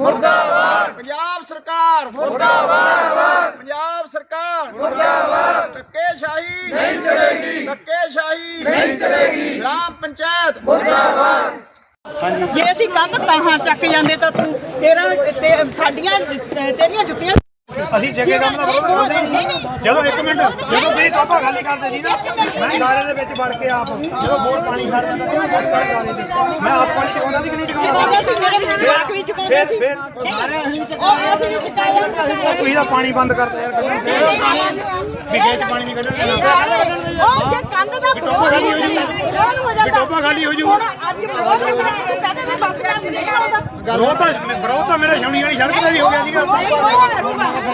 ਮੁਰਦਾਬਾਦ। ਪੰਜਾਬ ਸਰਕਾਰ। ਮੁਰਦਾਬਾਦ। ਪੰਜਾਬ ਸਰਕਾਰ। ਮੁਰਦਾਬਾਦ। ਧੱਕੇਸ਼ਾਹੀ। ਨਹੀਂ ਚਲੇਗੀ। ਧੱਕੇਸ਼ਾਹੀ। ਨਹੀਂ ਚਲੇਗੀ। ਗ੍ਰਾਮ ਪੰਚਾਇਤ। ਜੇ ਅਸੀਂ ਕੰਧ ਤਾਹਾਂ ਚੱਕ ਜਾਂਦੇ ਤਾਂ ਤੂੰ ਤੇਰਾ ਤੇ ਸਾਡੀਆਂ ਤੇਰੀਆਂ ਜੁੱਤੀਆਂ ਅਸੀਂ ਜਗੇ ਕੰਮ ਦਾ ਵਿਰੋਧ ਕਰਦੇ ਹੀ। ਜਦੋਂ ਇੱਕ ਮਿੰਟ ਜਦੋਂ ਤੁਸੀਂ ਟੋਪਾ ਖਾਲੀ ਕਰਦੇ ਸੀ ਨਾ ਮੈਂ ਨਾਲੇ ਦੇ ਵਿੱਚ ਵੜ ਕੇ ਆਪ ਜਦੋਂ ਬੋਰ ਪਾਣੀ ਖੜ ਜਾਂਦਾ ਸੀ ਮੈਂ ਕੇ ਨਾਲੇ ਦੇ ਮੈਂ ਆਪ ਪਾਣੀ ਚਕਾਉਂਦਾ ਸੀ ਕਿ ਨਹੀਂ ਚਕਾਉਂਦਾ? ਸੀ ਮੇਰੇ ਵੀ ਚੁਕਾਉਂਦੇ ਸੀ। ਫਿਰ ਉਹ ਅਸੀਂ ਵੀ ਚੁਕਾਇਆ ਤੁਸੀਂ ਤਾਂ ਪਾਣੀ ਬੰਦ ਕਰਤਾ ਯਾਰ ਵਿਗੇ ਚ ਪਾਣੀ ਨਹੀਂ ਕੱਢਣਾ ਉਹ ਜੇ ਕੰਧ ਦਾ ਵਿਰੋਧ ਹੋ। ਜਾਂਦਾ। ਟੋਪਾ ਖਾਲੀ ਹੋ ਜੂ ਅੱਜ ਵਿਰੋਧ ਪਹਿਲੇ ਵੀ ਬੱਸ ਕਰ ਦਿੰਦੇ ਉਹਦਾ ਵਿਰੋਧ ਤਾਂ ਵਿਰੋਧ ਤਾਂ ਮੇਰੇ ਛਾਉਣੀ ਵਾਲੀ ਸੜਕ ਤੇ ਵੀ ਹੋ ਗਿਆ ਸੀਗਾ।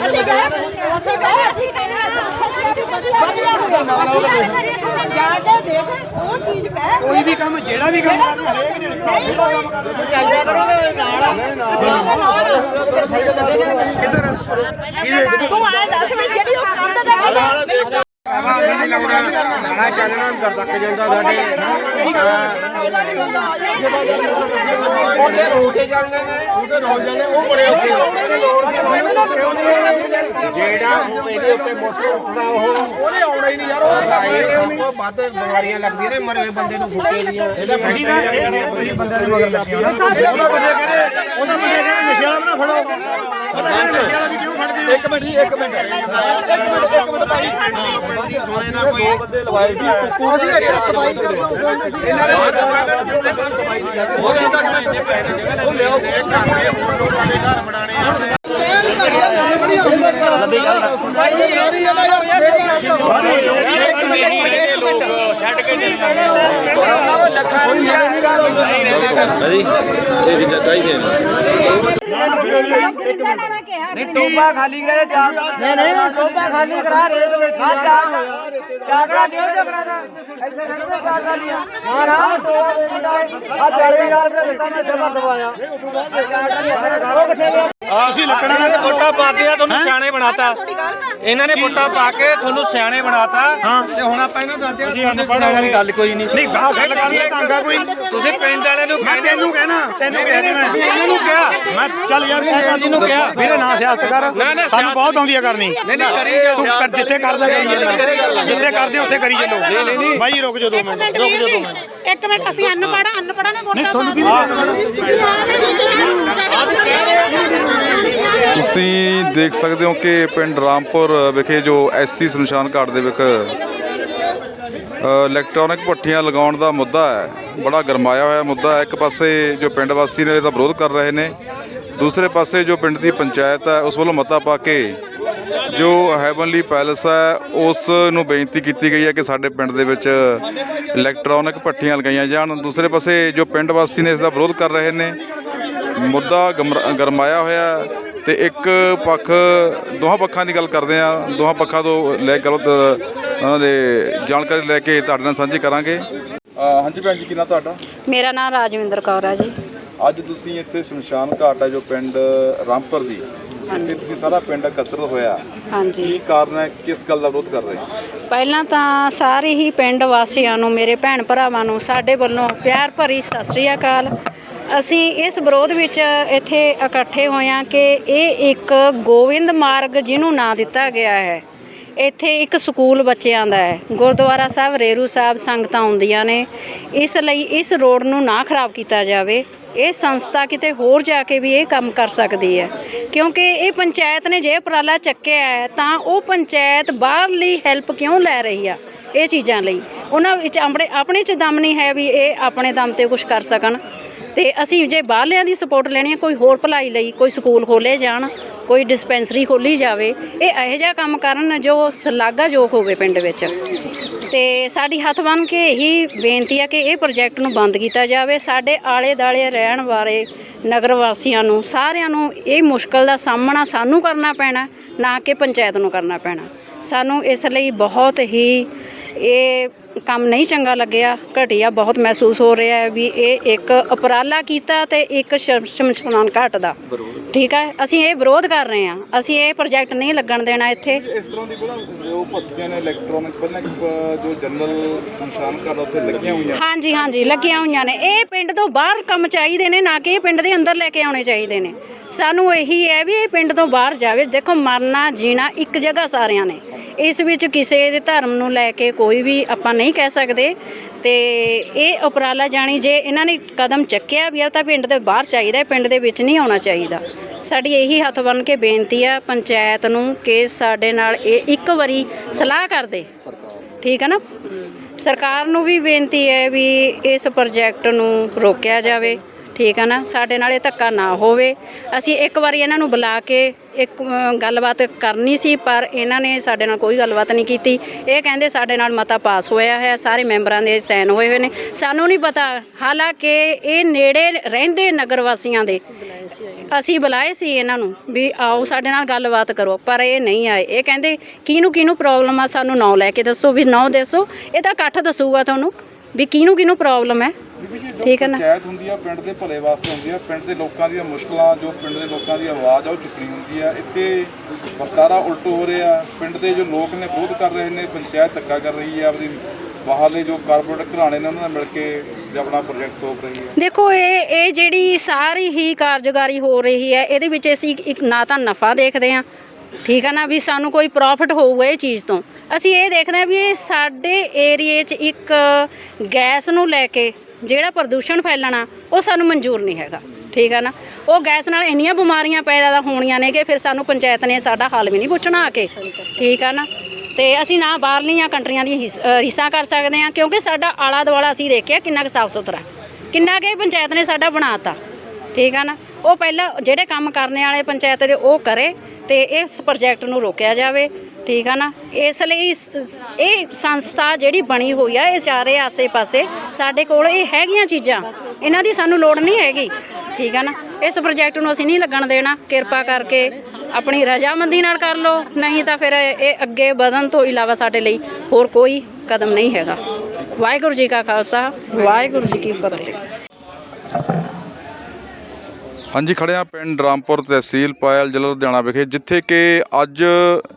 ਅਸੀਂ ਗਏ ਅਸੀਂ ਗਏ ਅਸੀਂ ਜਾ ਕੇ ਦੇਖ ਉਹ ਚੀਜ਼ ਕਹਿ ਕੋਈ ਵੀ ਕੰਮ ਜਿਹੜਾ ਵੀ ਕੰਮ ਕਰਨਾ ਹਰੇਕ ਨੇ ਜਿਹੜਾ ਕੰਮ ਕਰਨਾ ਚਾਹੀਦਾ ਕਰੋਗੇ ਕਿੱਧਰ ਤੂੰ ਆਏ ਦੱਸ ਵੀ ਜਿਹੜੀ ਉਹ ਕਹਿੰਦਾ ਨਹੀਂ ਲੱਗਣਾ ਖਾਣਾ ਚੱਲਣਾ ਅੰਦਰ ਤੱਕ ਜਾਂਦਾ ਸਾਡੇ। ਉਹਦੇ ਰੋ ਕੇ ਚੱਲਦੇ ਨੇ ਉਹਦੇ ਰੋ ਜਾਂਦੇ ਉਹ ਬੜੇ ਔਖੇ ਜਿਹੜਾ ਇਹਦੇ ਉੱਤੇ ਮੁਸ਼ਕ ਉੱਠਦਾ ਉਹ ਉਹਨੇ ਆਉਣਾ ਹੀ ਨਹੀਂ ਯਾਰ ਉਹ ਤੋਂ ਵੱਧ ਬਿਮਾਰੀਆਂ ਲੱਗਦੀਆਂ ਨੇ ਮਰੇ ਬੰਦੇ ਨੂੰ ਫੁੱਕੇ ਦੀਆਂ। ਇਹਦਾ ਕਹੀ ਨਾ ਇਹ ਬੰਦਿਆਂ ਦੇ ਮਗਰ ਲੱਗੇ ਹੋ ਨਾ ਉਹਦਾ ਬੰਦੇ ਕਹਿੰਦੇ ਉਹਦਾ ਬੰਦੇ ਕਹਿੰਦੇ ਨਸ਼ੇ ਵਾਲਾ ਨਾ ਫੜੋ ਉਹਦਾ ਕਹਿੰਦੇ ਨਸ਼ੇ ਵਾਲਾ ਵੀ ਕਿਉਂ ਫੜਦੇ ਹੋ ਇੱਕ ਮਿੰਟ ਜੀ ਇੱਕ ਮਿੰਟ। ਸੋਨੇ ਨਾ ਕੋਈ। ਇਹ ਘਰ ਦੇ ਹੋਰ ਲੋਕਾਂ ਦੇ ਘਰ ਬਣਾਣੇ ਆ। ਟੋਪਾ ਖਾਲੀ ਕਰਾ ਚਾਰ ਨਹੀਂ ਨਹੀਂ ਟੋਪਾ ਖਾਲੀ ਕਰਾ ਰੇ ਦੇ ਵਿੱਚ ਹਾਂ ਚਾਰ ਚਾਕੜਾ ਦਿਓ ਚਾਕੜਾ ਦਾ ਇੱਥੇ ਖੜਦੇ ਚਾਰ ਖਾਲੀਆਂ ਨਾ ਨਾ ਟੋਪਾ ਦੇ ਮੁੰਡਾ ਆ 40000 ਰੁਪਏ ਦਿੱਤਾ ਮੈਂ ਜਬਰ ਦਵਾਇਆ। ਚਾਕੜਾ ਨਹੀਂ ਇੱਥੇ ਘਰੋਂ ਕਿੱਥੇ ਗਿਆ ਅਸੀਂ ਲੱਕੜਾਂ ਨਾਲ ਵੋਟਾਂ ਪਾਤੇ ਆ ਤੁਹਾਨੂੰ ਸਿਆਣੇ ਬਣਾਤਾ। ਇਹਨਾਂ ਨੇ ਵੋਟਾਂ ਪਾ ਕੇ ਤੁਹਾਨੂੰ ਸਿਆਣੇ ਬਣਾਤਾ ਤੇ ਹੁਣ ਆਪਾਂ ਇਹਨਾਂ ਨੂੰ ਦੱਸਦੇ ਆ ਤੁਹਾਨੂੰ ਵਾਲੀ ਗੱਲ ਕੋਈ ਨਹੀਂ। ਨਹੀਂ ਗਾਹ ਗੱਲ ਕਰਨ ਦਾ ਢੰਗਾ ਕੋਈ। ਤੁਸੀਂ ਪਿੰਡ ਵਾਲਿਆਂ ਨੂੰ ਮੈਂ ਤੈਨੂੰ ਕਹਿਣਾ ਤੈਨੂੰ ਕਹਿ ਰਿਹਾ ਮੈਂ। ਇਹਨਾਂ ਨੂੰ ਕਿਹਾ। ਮੈਂ ਚੱਲ ਯਾਰ ਕਹਿ ਕਰ ਜਿਹਨੂੰ ਕਿਹਾ। ਵੀਰੇ ਨਾ ਸਿਆਸਤ ਕਰ। ਸਾਨੂੰ ਬਹੁਤ ਆਉਂਦੀ ਆ ਕਰਨੀ। ਨਹੀਂ ਨਹੀਂ ਕਰੀ ਤੂੰ ਕਰ ਜਿੱਥੇ ਕਰਦਾ ਕਰੀ ਚੱਲੋ ਜਿੱਥੇ ਕਰਦੇ ਉੱਥੇ ਕਰੀ ਚੱਲੋ ਬਾਈ ਰੁਕ ਜਾ ਦੋ ਮਿੰਟ ਰੁਕ ਜਾ ਦੋ ਮਿੰਟ। ਇੱਕ ਮਿੰਟ ਅਸੀਂ ਅਨਪੜ੍ਹ ਅਨਪੜ੍ਹਾਂ ਨੇ ਵੋਟਾਂ ਤੁਹਾਨੂੰ ਕੀ ਤੁਸੀਂ ਦੇਖ ਸਕਦੇ ਹੋ ਕਿ ਪਿੰਡ ਰਾਮਪੁਰ ਵਿਖੇ ਜੋ ਐਸਸੀ ਸ਼ਮਸ਼ਾਨ ਘਾਟ ਦੇ ਵਿੱਚ ਇਲੈਕਟ੍ਰੋਨਿਕ ਭੱਠੀਆਂ ਲਗਾਉਣ ਦਾ ਮੁੱਦਾ ਹੈ, ਬੜਾ ਗਰਮਾਇਆ ਹੋਇਆ ਮੁੱਦਾ ਹੈ। ਇੱਕ ਪਾਸੇ ਜੋ ਪਿੰਡ ਵਾਸੀ ਨੇ ਇਹਦਾ ਵਿਰੋਧ ਕਰ ਰਹੇ ਨੇ, ਦੂਸਰੇ ਪਾਸੇ ਜੋ ਪਿੰਡ ਦੀ ਪੰਚਾਇਤ ਹੈ, ਉਸ ਵੱਲੋਂ ਮਤਾ ਪਾ ਕੇ ਜੋ ਹੈਵਨਲੀ ਪੈਲਸ ਹੈ, ਉਸ ਨੂੰ ਬੇਨਤੀ ਕੀਤੀ ਗਈ ਹੈ ਕਿ ਸਾਡੇ ਪਿੰਡ ਦੇ ਵਿੱਚ ਇਲੈਕਟ੍ਰੋਨਿਕ ਭੱਠੀਆਂ ਲਗਾਈਆਂ ਜਾਣ। ਦੂਸਰੇ ਪਾਸੇ ਜੋ ਪਿੰਡ ਵਾਸੀ ਨੇ ਇਸ ਦਾ ਵਿਰੋਧ ਕਰ ਰਹੇ ਨੇ ਮੁੱਦਾ ਗਰਮਾਇਆ ਹੋਇਆ ਤੇ ਇੱਕ ਪੱਖ ਦੋਹਾਂ ਪੱਖਾਂ ਦੀ ਗੱਲ ਕਰਦੇ ਆ ਦੋਹਾਂ ਪੱਖਾਂ ਤੋਂ ਲੈ ਕੇ ਗਲਤ ਉਹਨਾਂ ਦੇ ਜਾਣਕਾਰੀ ਲੈ ਕੇ ਤੁਹਾਡੇ ਨਾਲ ਸਾਂਝੀ ਕਰਾਂਗੇ। ਹਾਂਜੀ ਭੈਣ ਜੀ ਕਿੰਨਾ ਤੁਹਾਡਾ? ਮੇਰਾ ਨਾਮ ਰਾਜਵਿੰਦਰ ਕੌਰ ਹੈ ਜੀ। ਅੱਜ ਤੁਸੀਂ ਇੱਥੇ ਸ਼ਮਸ਼ਾਨ ਘਾਟ ਹੈ ਜੋ ਪਿੰਡ ਰਾਮਪੁਰ ਦੀ। ਇੱਥੇ ਤੁਸੀਂ ਸਾਰਾ ਪਿੰਡ ਇਕੱਤਰ ਹੋਇਆ। ਹਾਂਜੀ। ਕੀ ਕਾਰਨ ਹੈ? ਕਿਸ ਗੱਲ ਦਾ ਵਿਰੋਧ ਕਰ ਰਹੇ ਪਹਿਲਾਂ ਤਾਂ ਸਾਰੇ ਹੀ ਪਿੰਡ ਵਾਸੀਆਂ ਨੂੰ ਮੇਰੇ ਭੈਣ ਭਰਾਵਾਂ ਨੂੰ ਸਾਡੇ ਵੱਲੋਂ ਪਿਆਰ ਭਰੀ ਸਤਿ ਸ੍ਰੀ ਅਕਾਲ। ਅਸੀਂ ਇਸ ਵਿਰੋਧ ਵਿੱਚ ਇੱਥੇ ਇਕੱਠੇ ਹੋਏ ਹਾਂ ਕਿ ਇਹ ਇੱਕ ਗੋਬਿੰਦ ਮਾਰਗ ਜਿਹਨੂੰ ਨਾਂ ਦਿੱਤਾ ਗਿਆ ਹੈ। ਇੱਥੇ ਇੱਕ ਸਕੂਲ ਬੱਚਿਆਂ ਦਾ ਹੈ। ਗੁਰਦੁਆਰਾ ਸਾਹਿਬ, ਰੇਰੂ ਸਾਹਿਬ ਸੰਗਤਾਂ ਆਉਂਦੀਆਂ ਨੇ। ਇਸ ਲਈ ਇਸ ਰੋਡ ਨੂੰ ਨਾ ਖਰਾਬ ਕੀਤਾ ਜਾਵੇ। ਇਹ ਸੰਸਥਾ ਕਿਤੇ ਹੋਰ ਜਾ ਕੇ ਵੀ ਇਹ ਕੰਮ ਕਰ ਸਕਦੀ ਹੈ। ਕਿਉਂਕਿ ਇਹ ਪੰਚਾਇਤ ਨੇ ਜੇ ਉਪਰਾਲਾ ਚੱਕਿਆ ਹੈ, ਤਾਂ ਉਹ ਪੰਚਾਇਤ ਬਾਹਰਲੀ ਹੈਲਪ ਕਿਉਂ ਲੈ ਰਹੀ ਆ ਇਹ ਚੀਜ਼ਾਂ ਲਈ? ਉਹਨਾਂ ਵਿੱਚ ਆਪਣੇ ਆਪਣੇ ਚ ਦਮ ਨਹੀਂ ਹੈ ਵੀ ਇਹ ਆਪਣੇ ਦਮ ਤੇ ਕੁਝ ਕਰ ਸਕਣ। ਤੇ ਅਸੀਂ ਜੇ ਬਾਹਰਲਿਆਂ ਦੀ ਸਪੋਰਟ ਲੈਣੀ ਹੈ, ਕੋਈ ਹੋਰ ਭਲਾਈ ਲਈ, ਕੋਈ ਸਕੂਲ ਖੋਲੇ ਜਾਣ, ਕੋਈ ਡਿਸਪੈਂਸਰੀ ਖੋਲੀ ਜਾਵੇ, ਇਹ ਇਹੋ ਜਿਹਾ ਕੰਮ ਕਰਨ ਜੋ ਸ਼ਲਾਘਾਯੋਗ ਹੋਵੇ ਪਿੰਡ ਵਿੱਚ। ਤੇ ਸਾਡੀ ਹੱਥ ਬੰਨ ਕੇ ਇਹੀ ਬੇਨਤੀ ਆ ਕਿ ਇਹ ਪ੍ਰੋਜੈਕਟ ਨੂੰ ਬੰਦ ਕੀਤਾ ਜਾਵੇ। ਸਾਡੇ ਆਲੇ ਦਾਲੇ ਰਹਿਣ ਵਾਲੇ ਨਗਰ ਵਾਸੀਆਂ ਨੂੰ, ਸਾਰਿਆਂ ਨੂੰ ਇਹ ਮੁਸ਼ਕਲ ਦਾ ਸਾਹਮਣਾ ਸਾਨੂੰ ਕਰਨਾ ਪੈਣਾ, ਨਾ ਕਿ ਪੰਚਾਇਤ ਨੂੰ ਕਰਨਾ ਪੈਣਾ। ਸਾਨੂੰ ਇਸ ਲਈ ਬਹੁਤ ਹੀ ਇਹ ਕੰਮ ਨਹੀਂ ਚੰਗਾ ਲੱਗਿਆ ਘਟੀਆ ਬਹੁਤ ਮਹਿਸੂਸ ਹੋ ਰਿਹਾ ਹੈ ਵੀ ਇਹ ਇੱਕ ਉਪਰਾਲਾ ਕੀਤਾ ਤੇ ਇੱਕ ਸ਼ਮ- ਸ਼ਮਸ਼ਾਨ ਘਾਟ ਦਾ। ਠੀਕ ਹੈ? ਅਸੀਂ ਇਹ ਵਿਰੋਧ ਕਰ ਰਹੇ ਹਾਂ। ਅਸੀਂ ਇਹ ਪ੍ਰੋਜੈਕਟ ਨਹੀਂ ਲੱਗਣ ਦੇਣਾ ਇੱਥੇ। ਇਸ ਤਰ੍ਹਾਂ ਦੀ ਜੋ ਭੱਤੀਆਂ ਨੇ ਇਲੈਕਟ੍ਰੋਨਿਕ ਅ, ਜੋ ਜਨਰਲ ਸ਼ਮਸ਼ਾਨ ਘਾਟ ਉੱਥੇ ਲੱਗੀਆਂ ਹੋਈਆਂ। ਹਾਂਜੀ ਹਾਂਜੀ ਲੱਗੀਆਂ ਹੋਈਆਂ ਨੇ। ਇਹ ਪਿੰਡ ਤੋਂ ਬਾਹਰ ਕੰਮ ਚਾਹੀਦੇ ਨੇ ਨਾ ਕਿ ਇਹ ਪਿੰਡ ਦੇ ਅੰਦਰ ਲੈ ਕੇ ਆਉਣੇ ਚਾਹੀਦੇ ਨੇ। ਸਾਨੂੰ ਇਹੀ ਹੈ ਵੀ ਇਹ ਪਿੰਡ ਤੋਂ ਬਾਹਰ ਜਾਵੇ। ਦੇਖੋ ਮਰਨਾ ਜੀਣਾ ਇੱਕ ਜਗ੍ਹਾ ਸਾਰਿਆਂ ਨੇ। ਇਸ ਵਿੱਚ ਕਿਸੇ ਦੇ ਧਰਮ ਨੂੰ ਲੈ ਕੇ ਕੋਈ ਵੀ ਆਪਾਂ ਨਹੀਂ ਕਹਿ ਸਕਦੇ। ਤੇ ਇਹ ਉਪਰਾਲਾ ਜਾਣੀ ਜੇ ਇਹਨਾਂ ਨੇ ਕਦਮ ਚੱਕਿਆ ਵੀ ਆ ਤਾਂ ਪਿੰਡ ਦੇ ਬਾਹਰ ਚਾਹੀਦਾ ਪਿੰਡ ਦੇ ਵਿੱਚ ਨਹੀਂ ਆਉਣਾ ਚਾਹੀਦਾ। ਸਾਡੀ ਇਹੀ ਹੱਥ ਬੰਨ ਕੇ ਬੇਨਤੀ ਆ ਪੰਚਾਇਤ ਨੂੰ ਕਿ ਸਾਡੇ ਨਾਲ ਇਹ ਇੱਕ ਵਾਰੀ ਸਲਾਹ ਕਰਦੇ। ਠੀਕ ਹੈ ਨਾ? ਸਰਕਾਰ ਨੂੰ ਵੀ ਬੇਨਤੀ ਹੈ ਵੀ ਇਸ ਪ੍ਰੋਜੈਕਟ ਨੂੰ ਰੋਕਿਆ ਜਾਵੇ। ਠੀਕ ਹੈ ਨਾ, ਸਾਡੇ ਨਾਲ ਇਹ ਧੱਕਾ ਨਾ ਹੋਵੇ। ਅਸੀਂ ਇੱਕ ਵਾਰੀ ਇਹਨਾਂ ਨੂੰ ਬੁਲਾ ਕੇ ਇੱਕ ਗੱਲਬਾਤ ਕਰਨੀ ਸੀ, ਪਰ ਇਹਨਾਂ ਨੇ ਸਾਡੇ ਨਾਲ ਕੋਈ ਗੱਲਬਾਤ ਨਹੀਂ ਕੀਤੀ। ਇਹ ਕਹਿੰਦੇ ਸਾਡੇ ਨਾਲ ਮਤਾ ਪਾਸ ਹੋਇਆ ਹੈ, ਸਾਰੇ ਮੈਂਬਰਾਂ ਦੇ ਸਾਈਨ ਹੋਏ ਹੋਏ ਨੇ। ਸਾਨੂੰ ਨਹੀਂ ਪਤਾ, ਹਾਲਾਂਕਿ ਇਹ ਨੇੜੇ ਰਹਿੰਦੇ ਨਗਰ ਵਾਸੀਆਂ ਦੇ। ਅਸੀਂ ਬੁਲਾਏ ਸੀ ਇਹਨਾਂ ਨੂੰ ਵੀ ਆਓ ਸਾਡੇ ਨਾਲ ਗੱਲਬਾਤ ਕਰੋ, ਪਰ ਇਹ ਨਹੀਂ ਆਏ। ਇਹ ਕਹਿੰਦੇ, ਕਿਹਨੂੰ ਕਿਹਨੂੰ ਪ੍ਰੋਬਲਮ ਆ ਸਾਨੂੰ ਨਾਂ ਲੈ ਕੇ ਦੱਸੋ, ਵੀ ਨਾਂ ਦੱਸੋ। ਇਹ ਤਾਂ ਇਕੱਠ ਦੱਸੂਗਾ ਤੁਹਾਨੂੰ ਵੀ ਕਿਹਨੂੰ ਕਿਹਨੂੰ ਪ੍ਰੋਬਲਮ ਹੈ? ਠੀਕ ਹੈ ਨਾ? ਪੰਚਾਇਤ ਹੁੰਦੀ ਆ ਪਿੰਡ ਦੇ ਭਲੇ ਵਾਸਤੇ ਹੁੰਦੀ ਆ ਪਿੰਡ ਦੇ ਲੋਕਾਂ ਦੀਆਂ ਮੁਸ਼ਕਲਾਂ ਜੋ ਪਿੰਡ ਦੇ ਲੋਕਾਂ ਦੀ ਆਵਾਜ਼ ਆ ਉਹ ਚੁੱਕਣੀ ਹੁੰਦੀ ਆ। ਇੱਥੇ ਵਰਤਾਰਾ ਉਲਟ ਹੋ ਰਿਹਾ ਪਿੰਡ ਦੇ ਜੋ ਲੋਕ ਨੇ ਵਿਰੋਧ ਕਰ ਰਹੇ ਨੇ ਪੰਚਾਇਤ ਧੱਕਾ ਕਰ ਰਹੀ ਹੈ ਆਪਣੀ ਬਾਹਰਲੇ ਜੋ ਕਾਰਪੋਰੇਟ ਘਰਾਣੇ ਨੇ ਉਹਨਾਂ ਨਾਲ ਮਿਲ ਕੇ ਜੇ ਆਪਣਾ ਪ੍ਰੋਜੈਕਟ ਤੋਪ ਰਹੀ ਹੈ ਦੇਖੋ ਇਹ ਇਹ ਜਿਹੜੀ ਸਾਰੀ ਹੀ ਕਾਰਜਕਾਰੀ ਹੋ ਰਹੀ ਹੈ ਇਹਦੇ ਵਿੱਚ ਅਸੀਂ ਇੱਕ ਨਾ ਤਾਂ ਨਫਾ ਦੇਖਦੇ ਹਾਂ ਠੀਕ ਹੈ ਨਾ ਵੀ ਸਾਨੂੰ ਕੋਈ ਪ੍ਰੋਫਿਟ ਹੋਊਗਾ ਇਹ ਚੀਜ਼ ਤੋਂ। ਅਸੀਂ ਇਹ ਦੇਖਦੇ ਹਾਂ ਵੀ ਇਹ ਸਾਡੇ ਏਰੀਏ 'ਚ ਇੱਕ ਗੈਸ ਨੂੰ ਲੈ ਕੇ ਜਿਹੜਾ ਪ੍ਰਦੂਸ਼ਣ ਫੈਲਣਾ, ਉਹ ਸਾਨੂੰ ਮਨਜ਼ੂਰ ਨਹੀਂ ਹੈਗਾ। ਠੀਕ ਹੈ ਨਾ? ਉਹ ਗੈਸ ਨਾਲ ਇੰਨੀਆਂ ਬਿਮਾਰੀਆਂ ਪੈਦਾ ਹੋਣੀਆਂ ਨੇ ਕਿ ਫਿਰ ਸਾਨੂੰ ਪੰਚਾਇਤ ਨੇ ਸਾਡਾ ਹੱਲ ਵੀ ਨਹੀਂ ਪੁੱਛਣਾ ਆ ਕੇ। ਠੀਕ ਹੈ ਨਾ? ਤੇ ਅਸੀਂ ਨਾ ਬਾਹਰਲੀਆਂ ਕੰਟਰੀਆਂ ਦੀ ਹਿੱਸਾ ਕਰ ਸਕਦੇ ਹਾਂ, ਕਿਉਂਕਿ ਸਾਡਾ ਆਲਾ ਦੁਆਲਾ ਅਸੀਂ ਦੇਖਿਆ ਕਿੰਨਾ ਕੁ ਸਾਫ਼ ਸੁਥਰਾ। ਕਿੰਨਾ ਕੁ ਇਹ ਪੰਚਾਇਤ ਨੇ ਸਾਡਾ ਬਣਾਤਾ। ਠੀਕ ਆ ਨਾ? ਉਹ ਪਹਿਲਾਂ ਜਿਹੜੇ ਕੰਮ ਕਰਨੇ ਵਾਲੇ ਪੰਚਾਇਤ ਦੇ ਉਹ ਕਰੇ ਤੇ ਇਸ ਪ੍ਰੋਜੈਕਟ ਨੂੰ ਰੋਕਿਆ ਜਾਵੇ। ਠੀਕ ਆ ਨਾ, ਇਸ ਲਈ ਸ- ਇਹ ਸੰਸਥਾ ਜਿਹੜੀ ਬਣੀ ਹੋਈ ਆ, ਇਹ ਚਾਰੇ ਆਸੇ-ਪਾਸੇ ਸਾਡੇ ਕੋਲ ਇਹ ਹੈਗੀਆਂ ਚੀਜ਼ਾਂ, ਇਹਨਾਂ ਦੀ ਸਾਨੂੰ ਲੋੜ ਨਹੀਂ ਹੈਗੀ, ਠੀਕ ਆ ਨਾ। ਇਸ ਪ੍ਰੋਜੈਕਟ ਨੂੰ ਅਸੀਂ ਨਹੀਂ ਲੱਗਣ ਦੇਣਾ, ਕਿਰਪਾ ਕਰਕੇ ਆਪਣੀ ਰਜਾਮੰਦੀ ਨਾਲ ਕਰ ਲਓ, ਨਹੀਂ ਤਾਂ ਫਿਰ ਇਹ ਅੱਗੇ ਵਧਣ ਤੋਂ ਇਲਾਵਾ ਸਾਡੇ ਲਈ ਹੋਰ ਕੋਈ ਕਦਮ ਨਹੀਂ ਹੈਗਾ। ਵਾਹਿਗੁਰੂ ਜੀ ਕਾ ਖਾਲਸਾ, ਵਾਹਿਗੁਰੂ ਜੀ ਕੀ ਫਤਿਹ। ਹਾਂਜੀ, ਖੜੇ ਪਿੰਡ ਰਾਮਪੁਰ ਤਹਿਸੀਲ ਪਾਇਲ ਜ਼ਿਲ੍ਹਾ ਲੁਧਿਆਣਾ ਵਿਖੇ, ਜਿੱਥੇ ਕਿ ਅੱਜ